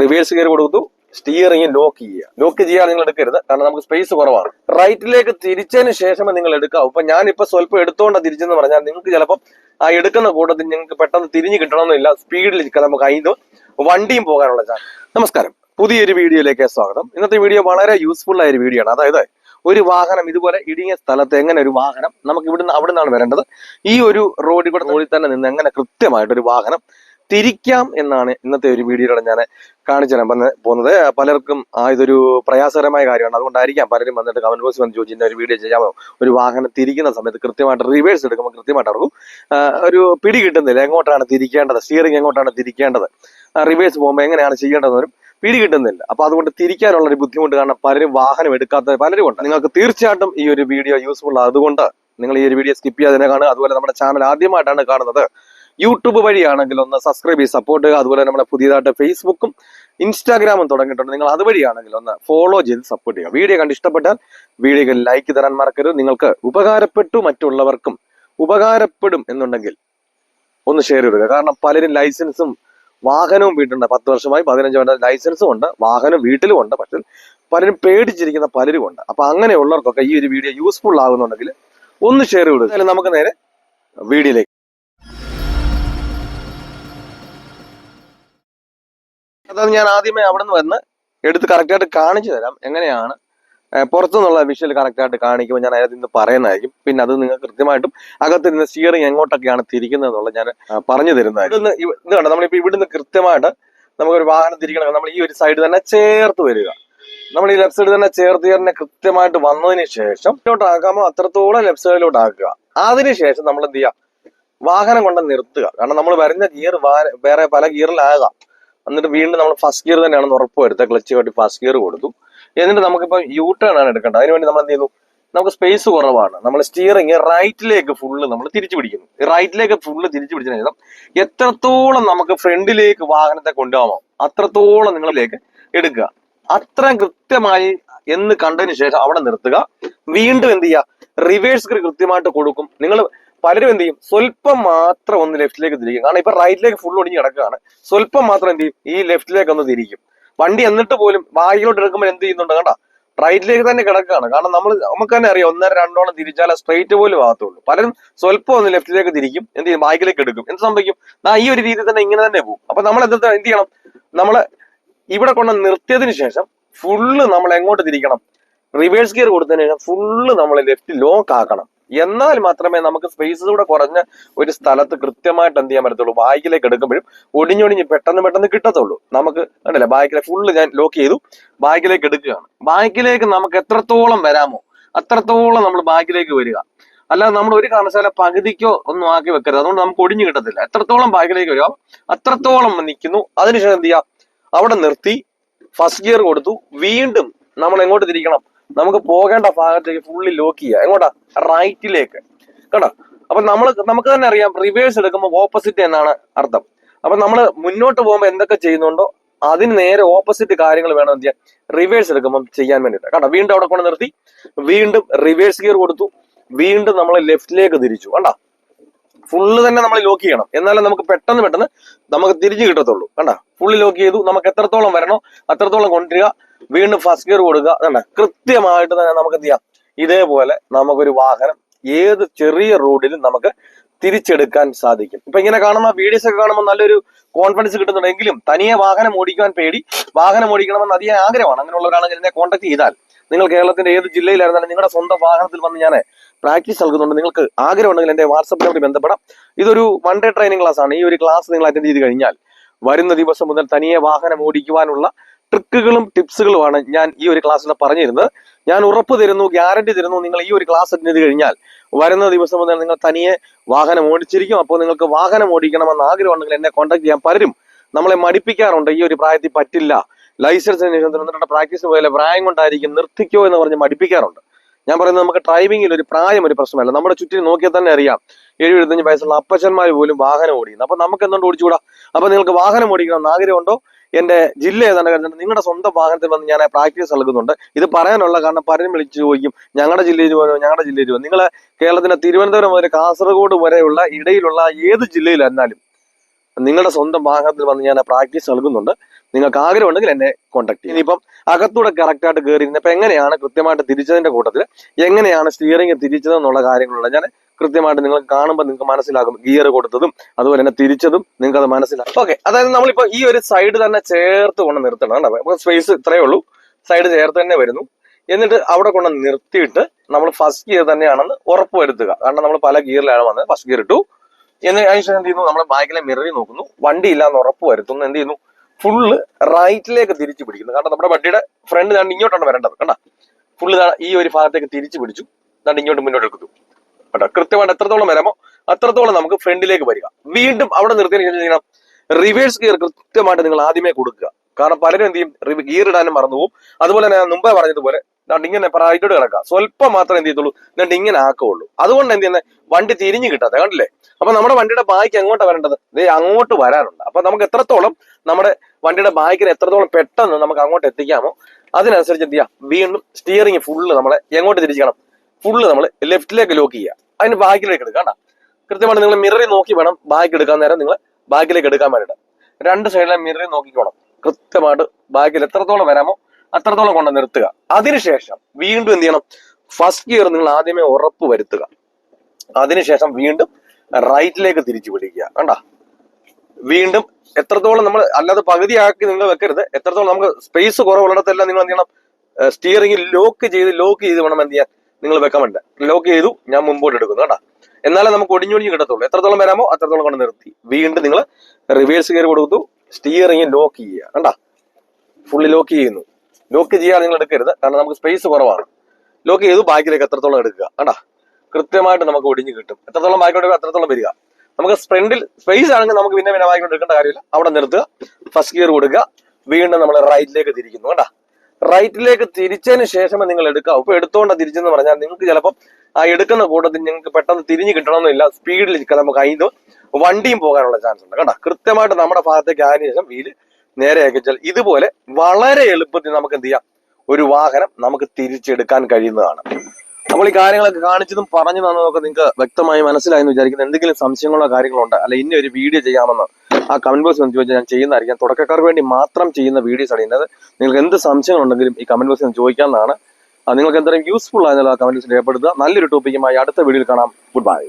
Reverse gear കൊടുത്തു steering lock ചെയ്യുക. Lock ചെയ്യാതെ നിങ്ങൾ എടുക്കരുത്. കാരണം നമുക്ക് സ്പേസ് കുറവാണ്. റൈറ്റിലേക്ക് തിരിച്ചതിന് ശേഷമേ നിങ്ങൾ എടുക്കാവൂ. ഇപ്പൊ ഞാനിപ്പോ സ്വല്പം എടുത്തോണ്ടാ തിരിച്ചെന്ന് പറഞ്ഞാൽ നിങ്ങൾക്ക് ചിലപ്പോൾ ആ എടുക്കുന്ന കൂട്ടത്തിൽ നിങ്ങൾക്ക് പെട്ടെന്ന് തിരിഞ്ഞു കിട്ടണമെന്നില്ല. സ്പീഡിൽ നമുക്ക് അതിന് വണ്ടിയും പോകാനുള്ള ചാൻസ് നമസ്കാരം. പുതിയൊരു വീഡിയോയിലേക്ക് സ്വാഗതം. ഇന്നത്തെ വീഡിയോ വളരെ യൂസ്ഫുൾ ആയ ഒരു വീഡിയോ ആണ്. അതായത് ഒരു വാഹനം ഇതുപോലെ ഇടുങ്ങിയ സ്ഥലത്ത് എങ്ങനെ ഒരു വാഹനം നമുക്ക് ഇവിടുന്ന് അവിടെ നിന്നാണ് വരേണ്ടത്. ഈ ഒരു റോഡിൽ കൂടെ തന്നെ നിന്ന് എങ്ങനെ കൃത്യമായിട്ട് ഒരു വാഹനം തിരിക്കാം എന്നാണ് ഇന്നത്തെ ഒരു വീഡിയോയിലൂടെ ഞാൻ കാണിച്ചു തരാൻ പോകുന്നത്. പലർക്കും ആ ഇതൊരു പ്രയാസകരമായ കാര്യമാണ്. അതുകൊണ്ടായിരിക്കാം പലരും വന്നിട്ട് കമന്റ് ബോക്സ് വന്ന് ചോദിച്ചു ഒരു വീഡിയോ ചെയ്യാമോ? ഒരു വാഹനം തിരിക്കുന്ന സമയത്ത് കൃത്യമായിട്ട് റിവേഴ്സ് എടുക്കുമ്പോൾ കൃത്യമായിട്ട് അവർക്കും ഒരു പിടി കിട്ടുന്നില്ല. എങ്ങോട്ടാണ് തിരിക്കേണ്ടത്? സ്റ്റിയറിംഗ് എങ്ങോട്ടാണ് തിരിക്കേണ്ടത്? റിവേഴ്സ് പോകുമ്പോൾ എങ്ങനെയാണ് ചെയ്യേണ്ടതെന്നും പിടി കിട്ടുന്നില്ല. അപ്പൊ അതുകൊണ്ട് തിരിക്കാനുള്ള ഒരു ബുദ്ധിമുട്ട് കാരണം പലരും വാഹനം എടുക്കാത്ത പലരും ഉണ്ട്. നിങ്ങൾക്ക് തീർച്ചയായിട്ടും ഈ ഒരു വീഡിയോ യൂസ്ഫുൾ അതുകൊണ്ട് നിങ്ങൾ ഈ ഒരു വീഡിയോ സ്കിപ്പ് ചെയ്യാതെ കാണുക. അതുപോലെ നമ്മുടെ ചാനൽ ആദ്യമായിട്ടാണ് കാണുന്നത്. യൂട്യൂബ് വഴിയാണെങ്കിൽ ഒന്ന് സബ്സ്ക്രൈബ് ചെയ്ത് സപ്പോർട്ട് ചെയ്യുക. അതുപോലെ നമ്മുടെ പുതിയതായിട്ട് ഫേസ്ബുക്കും ഇൻസ്റ്റാഗ്രാമും തുടങ്ങിയിട്ടുണ്ട്. നിങ്ങൾ അതുവഴിയാണെങ്കിൽ ഒന്ന് ഫോളോ ചെയ്ത് സപ്പോർട്ട് ചെയ്യുക. വീഡിയോ കണ്ട് ഇഷ്ടപ്പെട്ടാൽ വീഡിയോക്ക് ലൈക്ക് തരാൻ മറക്കരുത്. നിങ്ങൾക്ക് ഉപകാരപ്പെട്ടു മറ്റുള്ളവർക്കും ഉപകാരപ്പെടും എന്നുണ്ടെങ്കിൽ ഒന്ന് ഷെയർ ചെയ്യുക കാരണം പലരും ലൈസൻസും വാഹനവും വീട്ടുണ്ട് പത്ത് വർഷമായി പതിനഞ്ച് വർഷം ലൈസൻസും ഉണ്ട്. വാഹനം വീട്ടിലും ഉണ്ട്. പക്ഷെ പലരും പേടിച്ചിരിക്കുന്ന പലരും ഉണ്ട്. അപ്പൊ അങ്ങനെയുള്ളവർക്കൊക്കെ ഈ ഒരു വീഡിയോ യൂസ്ഫുൾ ആകുന്നുണ്ടെങ്കിൽ ഒന്ന് ഷെയർ ചെയ്തു നമുക്ക് നേരെ വീഡിയോയിലേക്ക് അതായത് ഞാൻ ആദ്യമേ അവിടെ നിന്ന് വന്ന് എടുത്ത് കറക്റ്റായിട്ട് കാണിച്ചു തരാം. എങ്ങനെയാണ്? പുറത്തുനിന്നുള്ള വിഷ്വൽ കറക്റ്റായിട്ട് കാണിക്കുമ്പോൾ ഞാൻ അതിനകത്ത് നിന്ന് പറയുന്നതായിരിക്കും. പിന്നെ അത് നിങ്ങൾ കൃത്യമായിട്ടും അകത്ത് നിന്ന് സ്റ്റിയറിംഗ് എങ്ങോട്ടൊക്കെയാണ് തിരിക്കുന്നത് എന്നുള്ളത് ഞാൻ പറഞ്ഞു തരുന്നതായിരിക്കും. ഇത് കണ്ടോ? നമ്മളിപ്പോ ഇവിടുന്ന് കൃത്യമായിട്ട് നമുക്കൊരു വാഹനം തിരിക്കണം നമ്മൾ ഈ ഒരു സൈഡ് തന്നെ ചേർത്ത് വരിക. നമ്മൾ ഈ ലെഫ്റ്റ് സൈഡ് തന്നെ ചേർത്ത് തന്നെ കൃത്യമായിട്ട് വന്നതിന് ശേഷം ആക്കാമോ? അത്രത്തോളം ലെഫ്റ്റ് സൈഡിലോട്ട് ആക്കുക. അതിനുശേഷം നമ്മൾ എന്ത് ചെയ്യുക? വാഹനം കൊണ്ട് നിർത്തുക. കാരണം നമ്മൾ വരുന്ന ഗിയർ വേറെ പല ഗിയറിലാകാം എന്നിട്ട് വീണ്ടും നമ്മൾ ഫസ്റ്റ് ഗിയർ തന്നെയാണെന്ന് ഉറപ്പ് വരുത്തുക ക്ലച്ച് വേണ്ടി ഫസ്റ്റ് ഗിയർ കൊടുത്തു. എന്നിട്ട് നമുക്കിപ്പോൾ യൂ ടേൺ ആണ് എടുക്കേണ്ടത്. അതിനുവേണ്ടി നമ്മൾ എന്ത് ചെയ്യുന്നു നമുക്ക് സ്പേസ് കുറവാണ്. നമ്മൾ സ്റ്റിയറിങ് റൈറ്റിലേക്ക് ഫുള്ള് നമ്മൾ തിരിച്ചു പിടിക്കുന്നു. റൈറ്റിലേക്ക് ഫുള്ള് തിരിച്ചു പിടിച്ചതിന് ശേഷം എത്രത്തോളം നമുക്ക് ഫ്രണ്ടിലേക്ക് വാഹനത്തെ കൊണ്ടുപോകാമോ അത്രത്തോളം നിങ്ങളിലേക്ക് എടുക്കുക. അത്രയും കൃത്യമായി എന്ന് കണ്ടതിന് ശേഷം അവിടെ നിർത്തുക. വീണ്ടും എന്ത് ചെയ്യുക? റിവേഴ്സ് കൃത്യമായിട്ട് കൊടുക്കും. നിങ്ങൾ പലരും എന്ത് ചെയ്യും? സ്വല്പം മാത്രം ഒന്ന് ലെഫ്റ്റിലേക്ക് തിരിക്കും. കാരണം ഇപ്പൊ റൈറ്റിലേക്ക് ഫുൾ ഒടിഞ്ഞ് കിടക്കുകയാണ്. സ്വല്പം മാത്രം എന്ത് ചെയ്യും? ഈ ലെഫ്റ്റിലേക്ക് ഒന്ന് തിരിക്കും. വണ്ടി എന്നിട്ട് പോലും വായിലോട്ട് എടുക്കുമ്പോൾ എന്ത് ചെയ്യുന്നുണ്ട് കണ്ട? റൈറ്റിലേക്ക് തന്നെ കിടക്കുകയാണ്. കാരണം നമ്മൾ നമുക്ക് തന്നെ അറിയാം ഒന്നര രണ്ടോളം തിരിച്ചാൽ സ്ട്രെയിറ്റ് പോലും ആകത്തുള്ളൂ. പലരും സ്വല്പം ഒന്ന് ലെഫ്റ്റിലേക്ക് തിരിക്കും എന്ത് ചെയ്യും? ബാക്കിലേക്ക് എടുക്കും. എന്ത് സംഭവിക്കും? ഈ ഒരു രീതി തന്നെ ഇങ്ങനെ തന്നെ പോകും. അപ്പൊ നമ്മൾ എന്താ എന്ത് ചെയ്യണം? നമ്മൾ ഇവിടെ കൊണ്ട് നിർത്തിയതിന് ശേഷം ഫുള്ള് നമ്മൾ എങ്ങോട്ട് തിരിക്കണം? റിവേഴ്സ് ഗിയർ കൊടുത്തതിന് ശേഷം ഫുള്ള് നമ്മൾ ലെഫ്റ്റ് ലോക്ക് ആക്കണം. എന്നാൽ മാത്രമേ നമുക്ക് സ്പേസ് കൂടെ കുറഞ്ഞ ഒരു സ്ഥലത്ത് കൃത്യമായിട്ട് എന്ത് ചെയ്യാൻ പറ്റത്തുള്ളൂ? ബാക്കിലേക്ക് എടുക്കുമ്പോഴും ഒടിഞ്ഞൊടിഞ്ഞ് പെട്ടെന്ന് പെട്ടെന്ന് കിട്ടത്തുള്ളൂ. നമുക്ക് കണ്ടില്ല? ബാക്കിലെ ഫുള്ള് ഞാൻ ലോക്ക് ചെയ്തു. ബാക്കിലേക്ക് എടുക്കുകയാണ്. ബാക്കിലേക്ക് നമുക്ക് എത്രത്തോളം വരാമോ അത്രത്തോളം നമ്മൾ ബാക്കിലേക്ക് വരിക. അല്ലാതെ നമ്മൾ ഒരു കാരണവശാല പകുതിക്കോ ഒന്നും ആക്കി വെക്കരുത്. അതുകൊണ്ട് നമുക്ക് ഒടിഞ്ഞു കിട്ടത്തില്ല. എത്രത്തോളം ബാക്കിലേക്ക് വരിക അത്രത്തോളം നിൽക്കുന്നു. അതിനുശേഷം എന്ത് ചെയ്യാം അവിടെ നിർത്തി ഫസ്റ്റ് ഗിയർ കൊടുത്തു. വീണ്ടും നമ്മൾ എങ്ങോട്ട് തിരിക്കണം? നമുക്ക് പോകേണ്ട ഭാഗത്തേക്ക് ഫുള്ളി ലോക്ക് ചെയ്യുക എങ്ങോട്ടാ? റൈറ്റിലേക്ക് കേട്ടോ? അപ്പൊ നമ്മൾ നമുക്ക് തന്നെ അറിയാം റിവേഴ്സ് എടുക്കുമ്പോൾ ഓപ്പോസിറ്റ് എന്നാണ് അർത്ഥം. അപ്പൊ നമ്മൾ മുന്നോട്ട് പോകുമ്പോൾ എന്തൊക്കെ ചെയ്യുന്നുണ്ടോ? അതിന് നേരെ ഓപ്പോസിറ്റ് കാര്യങ്ങൾ വേണം എന്ത് റിവേഴ്സ് എടുക്കുമ്പോൾ ചെയ്യാൻ വേണ്ടിയിട്ട്. കേട്ടോ? വീണ്ടും അവിടെ കൊണ്ട് നിർത്തി. വീണ്ടും റിവേഴ്സ് ഗിയർ കൊടുത്തു. വീണ്ടും നമ്മൾ ലെഫ്റ്റിലേക്ക് തിരിച്ചു. കണ്ടോ? ഫുള്ള് തന്നെ നമ്മൾ ലോക്ക് ചെയ്യണം. എന്നാലേ നമുക്ക് പെട്ടെന്ന് പെട്ടെന്ന് നമുക്ക് തിരിച്ചു കിട്ടത്തുള്ളൂ. കണ്ടോ? ഫുള്ള് ലോക്ക് ചെയ്തു. നമുക്ക് എത്രത്തോളം വരണോ അത്രത്തോളം കൊണ്ടുവരിക. വീണ്ടും ഫസ്റ്റ് ഗിയർ കൊടുക്കുക. അതാണ്. കൃത്യമായിട്ട് തന്നെ നമുക്ക് എന്ത് ചെയ്യാം? ഇതേപോലെ നമുക്കൊരു വാഹനം ഏത് ചെറിയ റോഡിലും നമുക്ക് തിരിച്ചെടുക്കാൻ സാധിക്കും. ഇപ്പൊ ഇങ്ങനെ കാണുന്ന വീഡിയോസ് ഒക്കെ കാണുമ്പോൾ നല്ലൊരു കോൺഫിഡൻസ് കിട്ടുന്നുണ്ടെങ്കിലും തനിയെ വാഹനം ഓടിക്കാൻ പേടി വാഹനം ഓടിക്കണമെന്ന് അതിയായ ആഗ്രഹമാണ്. അങ്ങനെയുള്ളവരാണെങ്കിൽ എന്നെ കോൺടാക്ട് ചെയ്താൽ. നിങ്ങൾ കേരളത്തിന്റെ ഏത് ജില്ലയിലായിരുന്നാലും നിങ്ങളുടെ സ്വന്തം വാഹനത്തിൽ വന്ന് ഞാൻ പ്രാക്ടീസ് നൽകുന്നുണ്ട്. നിങ്ങൾക്ക് ആഗ്രഹം ഉണ്ടെങ്കിൽ എന്റെ വാട്സപ്പിലോട്ട് ബന്ധപ്പെടാം. ഇതൊരു വൺ ഡേ ട്രെയിനിങ് ക്ലാസ് ആണ്. ഈ ഒരു ക്ലാസ് നിങ്ങൾ അറ്റൻഡ് ചെയ്ത് കഴിഞ്ഞാൽ വരുന്ന ദിവസം മുതൽ തനിയെ വാഹനം ഓടിക്കുവാനുള്ള ട്രിക്കുകളും ടിപ്സുകളുമാണ് ഞാൻ ഈ ഒരു ക്ലാസ്സിൽ പറഞ്ഞിരുന്നത്. ഞാൻ ഉറപ്പ് തരുന്നു ഗ്യാരണ്ടി തരുന്നു നിങ്ങൾ ഈ ഒരു ക്ലാസ് അറ്റൻഡ് ചെയ്ത് കഴിഞ്ഞാൽ. വരുന്ന ദിവസം മുതൽ നിങ്ങൾ തനിയെ വാഹനം ഓടിച്ചിരിക്കും. അപ്പോൾ നിങ്ങൾക്ക് വാഹനം ഓടിക്കണമെന്ന് ആഗ്രഹം ഉണ്ടെങ്കിൽ എന്നെ കോൺടാക്ട് ചെയ്യാൻ പലരും നമ്മളെ മടിപ്പിക്കാറുണ്ട്. ഈ ഒരു പ്രായത്തിൽ പറ്റില്ല. ലൈസൻസ് ശേഷം തിരുവനന്തപുരം പ്രാക്ടീസ് പോലെ പ്രായം കൊണ്ടായിരിക്കും നിർത്തിക്കോ എന്ന് പറഞ്ഞ് മടിപ്പിക്കാറുണ്ട്. ഞാൻ പറയുന്നത് നമുക്ക് ഡ്രൈവിംഗിൽ ഒരു പ്രായം ഒരു പ്രശ്നമല്ല. നമ്മുടെ ചുറ്റിനും നോക്കിയാൽ തന്നെ അറിയാം. ഏഴ് എഴുപത്തഞ്ച് വയസ്സുള്ള അപ്പച്ചന്മാർ പോലും വാഹനം ഓടിക്കുന്നു. അപ്പൊ നമുക്ക് എന്തുകൊണ്ട് ഓടിച്ചുകൂടാ? അപ്പൊ നിങ്ങൾക്ക് വാഹനം ഓടിക്കണം എന്ന് ആഗ്രഹമുണ്ടോ? എന്റെ ജില്ല ഏതാണ്ട് കണ്ടിട്ട് നിങ്ങളുടെ സ്വന്തം വാഹനത്തിൽ വന്ന് ഞാൻ പ്രാക്ടീസ് നൽകുന്നുണ്ട്. ഇത് പറയാനുള്ള കാരണം പലരും വിളിച്ചു ചോദിക്കും ഞങ്ങളുടെ ജില്ലയിൽ പോയോ? ഞങ്ങളുടെ ജില്ലയിൽ പോയോ? നിങ്ങൾ കേരളത്തിന്റെ തിരുവനന്തപുരം മുതൽ കാസർഗോഡ് വരെയുള്ള ഇടയിലുള്ള ഏത് ജില്ലയിലായിരുന്നാലും നിങ്ങളുടെ സ്വന്തം വാഹനത്തിൽ വന്ന് ഞാൻ പ്രാക്ടീസ് നൽകുന്നുണ്ട്. നിങ്ങൾക്ക് ആഗ്രഹം ഉണ്ടെങ്കിൽ എന്നെ കോൺടാക്ട് ചെയ്യും ഇനിയിപ്പം അകത്തൂടെ കറക്റ്റായിട്ട് കയറി ഇരുന്നപ്പോ എങ്ങനെയാണ് കൃത്യമായിട്ട് തിരിച്ചതിന്റെ കൂട്ടത്തിൽ എങ്ങനെയാണ് സ്റ്റിയറിംഗ് തിരിച്ചതെന്നുള്ള കാര്യങ്ങളുള്ള ഞാൻ കൃത്യമായിട്ട് നിങ്ങൾ കാണുമ്പോൾ നിങ്ങൾക്ക് മനസ്സിലാകും. ഗിയർ കൊടുത്തതും അതുപോലെ തന്നെ തിരിച്ചതും നിങ്ങൾക്ക് അത് മനസ്സിലാകും. ഓക്കെ അതായത് നമ്മളിപ്പോൾ ഈ ഒരു സൈഡ് തന്നെ ചേർത്ത് കൊണ്ട് നിർത്തണം അപ്പോൾ സ്പേസ് ഇത്രയേ ഉള്ളൂ. സൈഡ് ചേർത്ത് തന്നെ വരുന്നു. എന്നിട്ട് അവിടെ കൊണ്ട് നിർത്തിയിട്ട് നമ്മൾ ഫസ്റ്റ് ഗിയർ തന്നെയാണെന്ന് ഉറപ്പ് വരുത്തുക കാരണം നമ്മൾ പല ഗിയറിലാണ് വന്നത്. ഫസ്റ്റ് ഗിയർ ഇട്ടു. എന്ന് അതിനുശേഷം എന്ത് ചെയ്യുന്നു? നമ്മൾ ബാക്കിലെ മിററി നോക്കുന്നു. വണ്ടി ഇല്ലാന്ന് ഉറപ്പ് വരുത്തുന്നു എന്ത് ചെയ്യുന്നു? ഫുള്ള് റൈറ്റിലേക്ക് തിരിച്ചു പിടിക്കുന്നു. കാരണം നമ്മുടെ വണ്ടിയുടെ ഫ്രണ്ട് ഞാൻ ഇങ്ങോട്ടാണ് വരേണ്ടത്. കണ്ട? ഫുള്ള് ഈ ഒരു ഭാഗത്തേക്ക് തിരിച്ചു പിടിച്ചു. ഞാൻ ഇങ്ങോട്ട് മുന്നോട്ട് എടുക്കുന്നു. കേട്ടോ കൃത്യമായിട്ട് എത്രത്തോളം വരാമോ അത്രത്തോളം നമുക്ക് ഫ്രണ്ടിലേക്ക് വരിക. വീണ്ടും അവിടെ നിർത്തിയതിനു ശേഷം റിവേഴ്സ് ഗിയർ കൃത്യമായിട്ട് നിങ്ങൾ ആദ്യമേ കൊടുക്കുക. കാരണം പലരും എന്ത് ചെയ്യും? ഗിയർ ഇടാനും മറന്നു പോകും അതുപോലെ തന്നെ മുമ്പേ പറഞ്ഞതുപോലെ ദാണ്ട് ഇങ്ങനെ റൈറ്റോട് കിടക്കാം. സ്വല്പം മാത്രം എന്ത് ചെയ്യത്തുള്ളൂ? എന്നിട്ട് ഇങ്ങനെ ആക്കുള്ളൂ അതുകൊണ്ട് എന്ത് ചെയ്യുന്നത് വണ്ടി തിരിഞ്ഞു കിട്ടാതെ കണ്ടില്ലേ? അപ്പൊ നമ്മുടെ വണ്ടിയുടെ ബായ്ക്ക് എങ്ങോട്ടാണ് വരേണ്ടത്? ദേ അങ്ങോട്ട് വരാനുണ്ട് അപ്പൊ നമുക്ക് എത്രത്തോളം നമ്മുടെ വണ്ടിയുടെ ബായ്ക്കിന് എത്രത്തോളം പെട്ടെന്ന് നമുക്ക് അങ്ങോട്ട് എത്തിക്കാമോ അതിനനുസരിച്ച് എന്ത് ചെയ്യാം? വീണ്ടും സ്റ്റിയറിംഗ് ഫുള്ള് നമ്മളെ എങ്ങോട്ട് തിരിക്കണം ഫുള്ള് നമ്മൾ ലെഫ്റ്റിലേക്ക് ലോക്ക് ചെയ്യുക. അതിന് ബാക്കിലേക്ക് എടുക്കുക കണ്ട? കൃത്യമായിട്ട് നിങ്ങൾ മിററിൽ നോക്കി വേണം ബാക്ക് എടുക്കാൻ നേരം നിങ്ങൾ ബാക്കിലേക്ക് എടുക്കാൻ വേണ്ടിയിട്ട്. രണ്ട് സൈഡിലെ മിററിൽ നോക്കിക്കോണം. കൃത്യമായിട്ട് ബാക്കിൽ എത്രത്തോളം വരാമോ അത്രത്തോളം കൊണ്ട് നിർത്തുക. അതിനുശേഷം വീണ്ടും എന്ത് ചെയ്യണം? ഫസ്റ്റ് ഗിയർ നിങ്ങൾ ആദ്യമേ ഉറപ്പ് വരുത്തുക. അതിനുശേഷം വീണ്ടും റൈറ്റിലേക്ക് തിരിച്ചു പിടിക്കുക കണ്ട? വീണ്ടും എത്രത്തോളം നമ്മൾ അല്ലാതെ പകുതിയാക്കി നിങ്ങൾ വെക്കരുത്. എത്രത്തോളം നമുക്ക് സ്പേസ് കുറവുള്ളിടത്തെല്ലാം നിങ്ങൾ എന്ത് ചെയ്യണം? സ്റ്റിയറിംഗ് ലോക്ക് ചെയ്ത് ലോക്ക് ചെയ്ത് വേണം എന്ത് ചെയ്യാൻ നിങ്ങൾ വെക്കാൻ വേണ്ട. ലോക്ക് ചെയ്തു ഞാൻ മുമ്പോട്ട് എടുക്കുന്നു. കേട്ടോ എന്നാലേ നമുക്ക് ഒടിഞ്ഞൊടിഞ്ഞ് കിട്ടത്തുള്ളൂ. എത്രത്തോളം വരാമോ അത്രത്തോളം കൊണ്ട് നിർത്തി. വീണ്ടും നിങ്ങൾ റിവേഴ്സ് കയറി കൊടുത്തു സ്റ്റിയറിംഗ് ലോക്ക് ചെയ്യുക. കണ്ടാ? ഫുള്ളി ലോക്ക് ചെയ്യുന്നു. ലോക്ക് ചെയ്യാതെ നിങ്ങൾ എടുക്കരുത്. കാരണം നമുക്ക് സ്പേസ് കുറവാണ്. ലോക്ക് ചെയ്തു ബാക്കിലേക്ക് എത്രത്തോളം എടുക്കുക. കണ്ടാ? കൃത്യമായിട്ട് നമുക്ക് ഒടിഞ്ഞു കിട്ടും. എത്രത്തോളം ബാക്കിലോട്ട് എത്രത്തോളം വരിക. നമുക്ക് സ്പ്രിന്റിൽ സ്പേസ് ആണെങ്കിൽ നമുക്ക് പിന്നെ പിന്നെ ബാക്കിലോട്ട് എടുക്കേണ്ട കാര്യമില്ല. അവിടെ നിർത്തുക. ഫസ്റ്റ് ഗിയർ കൊടുക്കുക. വീണ്ടും നമ്മൾ റൈറ്റിലേക്ക് തിരിക്കുന്നു. കണ്ടാ? റൈറ്റിലേക്ക് തിരിച്ചതിന് ശേഷമേ നിങ്ങൾ എടുക്കുക. ഇപ്പൊ എടുത്തോണ്ട തിരിച്ചെന്ന് പറഞ്ഞാൽ നിങ്ങൾക്ക് ചിലപ്പോൾ ആ എടുക്കുന്ന കൂട്ടത്തിൽ നിങ്ങൾക്ക് പെട്ടെന്ന് തിരിഞ്ഞു കിട്ടണമെന്നില്ല. സ്പീഡിൽ നമുക്ക് അതിന് വണ്ടിയും പോകാനുള്ള ചാൻസ് ഉണ്ട്. കണ്ട? കൃത്യമായിട്ട് നമ്മുടെ ഭാഗത്തേക്ക് ആയതിനു ശേഷം വീൽ നേരെയാക്കി വെച്ചാൽ ഇതുപോലെ വളരെ എളുപ്പത്തിൽ നമുക്ക് എന്ത് ചെയ്യാം? ഒരു വാഹനം നമുക്ക് തിരിച്ചെടുക്കാൻ കഴിയുന്നതാണ്. നമ്മൾ ഈ കാര്യങ്ങളൊക്കെ കാണിച്ചതും പറഞ്ഞു തന്നതൊക്കെ നിങ്ങൾക്ക് വ്യക്തമായി മനസ്സിലായെന്ന് വിചാരിക്കുന്നു. എന്തെങ്കിലും സംശയങ്ങളോ കാര്യങ്ങളോ ഉണ്ട്? അല്ലെ ഇനി ഒരു വീഡിയോ ചെയ്യാമെന്ന് ആ കമന്റ് ബോക്സ് ഒന്ന് ചോദിച്ചാൽ ഞാൻ ചെയ്യുന്നതായിരിക്കും. തുടക്കക്കാർക്ക് വേണ്ടി മാത്രം ചെയ്യുന്ന വീഡിയോസ് ആണ് ഇന്നത്. നിങ്ങൾക്ക് എന്ത് സംശയങ്ങളുണ്ടെങ്കിലും ഈ കമന്റ് ബോക്സിൽ ചോദിക്കാമെന്നാണ് നിങ്ങൾക്ക് എന്തെങ്കിലും യൂസ്ഫുൾ ആയതുള്ള കമന്റ് ബോക്സിൽ രേഖപ്പെടുത്തുക. നല്ലൊരു ടോപ്പിക്കുമായി അടുത്ത വീഡിയോയിൽ കാണാം. Good bye